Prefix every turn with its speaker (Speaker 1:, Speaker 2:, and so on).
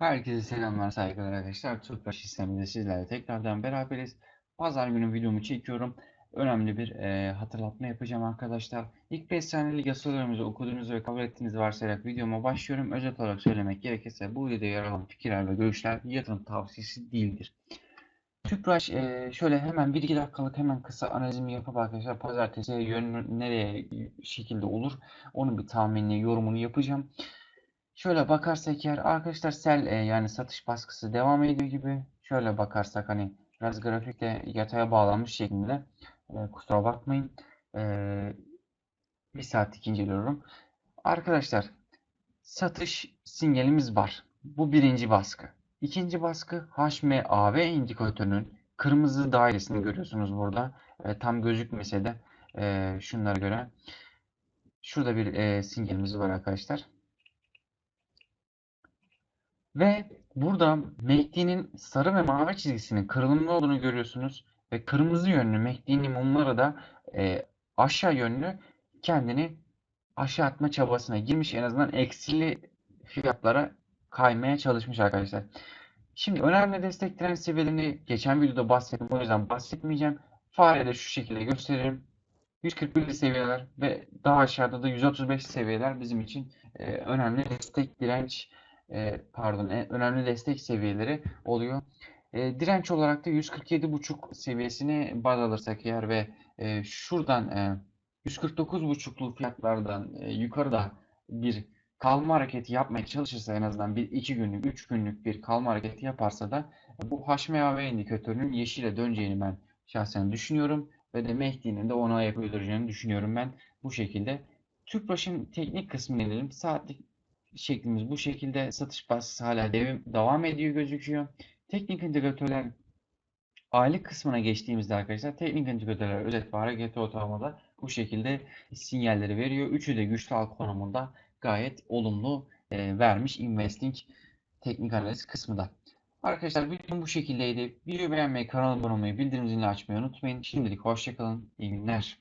Speaker 1: Herkese selamlar, saygılar arkadaşlar. Tüpraş sisteminde sizlerle tekrardan beraberiz. Pazar günü videomu çekiyorum. Önemli bir e, hatırlatma yapacağım arkadaşlar. İlk 5 saniyelik yasalarımızı okuduğunuzu ve kabul ettiğinizi varsayarak videoma başlıyorum. Özet olarak söylemek gerekirse bu videoda yer alan fikirler ve görüşler yatırım tavsiyesi değildir. Tüpraş e, şöyle hemen 1-2 dakikalık hemen kısa analizimi yapıp arkadaşlar pazartesi yönü nereye şekilde olur onun bir tahminini, yorumunu yapacağım. Şöyle bakarsak eğer arkadaşlar sell e, yani satış baskısı devam ediyor gibi. Şöyle bakarsak hani biraz grafikte yataya bağlanmış şeklinde. E, kusura bakmayın. E, bir saatlik inceliyorum. Arkadaşlar satış sinyalimiz var. Bu birinci baskı. İkinci baskı HMAV indikatörünün kırmızı dairesini görüyorsunuz burada. E, tam gözükmese de e, şunlara göre. Şurada bir e, sinyalimiz var arkadaşlar. Ve burada MACD'nin sarı ve mavi çizgisinin kırılımlı olduğunu görüyorsunuz. Ve kırmızı yönlü MACD'nin mumları da e, aşağı yönlü kendini aşağı atma çabasına girmiş. En azından eksili fiyatlara kaymaya çalışmış arkadaşlar. Şimdi önemli destek direnç seviyelerini geçen videoda bahsettim. O yüzden bahsetmeyeceğim. Farede şu şekilde gösteririm. 141 seviyeler ve daha aşağıda da 135 seviyeler bizim için e, önemli destek direnç e, pardon en önemli destek seviyeleri oluyor. E, direnç olarak da 147.5 seviyesini baz alırsak eğer ve e, şuradan e, 149.5'lu fiyatlardan e, yukarıda bir kalma hareketi yapmaya çalışırsa en azından bir iki günlük, üç günlük bir kalma hareketi yaparsa da bu HMAV indikatörünün yeşile döneceğini ben şahsen düşünüyorum ve de Mehdi'nin de ona ayak uyduracağını düşünüyorum ben bu şekilde. Tüpraş'ın teknik kısmını edelim. Saatlik şeklimiz bu şekilde. Satış baskısı hala devim, devam ediyor gözüküyor. Teknik indikatörler aylık kısmına geçtiğimizde arkadaşlar teknik indikatörler özet ve hareketli ortalamada bu şekilde sinyalleri veriyor. Üçü de güçlü al konumunda gayet olumlu e, vermiş investing teknik analiz kısmında. Arkadaşlar videom bu şekildeydi. Videoyu beğenmeyi, kanalıma abone olmayı, bildirim zilini açmayı unutmayın. Şimdilik hoşçakalın. İyi günler.